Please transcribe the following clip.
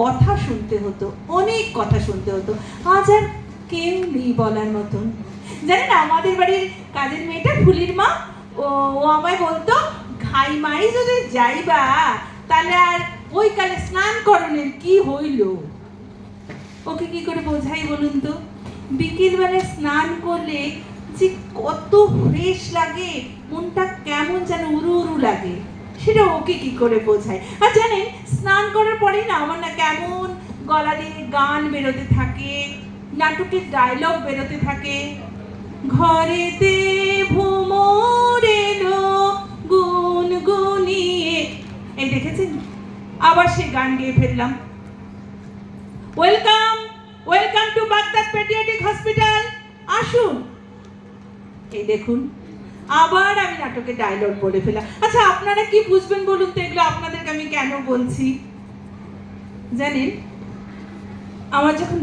কথা শুনতে হতো, অনেক কথা শুনতে হতো। আজ আর কেউ বলার মতন। জানেন আমাদের বাড়ির কাজের মেয়েটা ফুলির মা, ও ও আমায় বলতো, ঘাই মাই যদি যাইবা, তাহলে আর ওই কালে স্নান করণের কি হইল? ওকে কি করে বোঝাই বলুন তো? বিকেলবেলা স্নান করলে যে কত ফ্রেশ লাগে, মনটা কেমন যেন উরু উরু লাগে। সেটা ওকে কি করে বোঝায়? আর জানেন, স্নান করার পরেই না আমার না কেমন গলা দিয়ে গান বেরোতে থাকে, নাটকের ডায়লগ বেরোতে থাকে। ঘরেতে ভ্রমর এলো গুন গুনিয়ে। এই দেখেছেন? আবার সে গান গেয়ে ফেললাম। Welcome welcome to Baghdad pediatric hospital. আসুন। এই দেখুন। আবার আমি নাটকে ডায়লগ বলে ফেলা। আচ্ছা আপনারা কি বুঝবেন বলুন তো এগুলো? আপনাদেরকে আমি কেন বলছি? জানেন, আমার যখন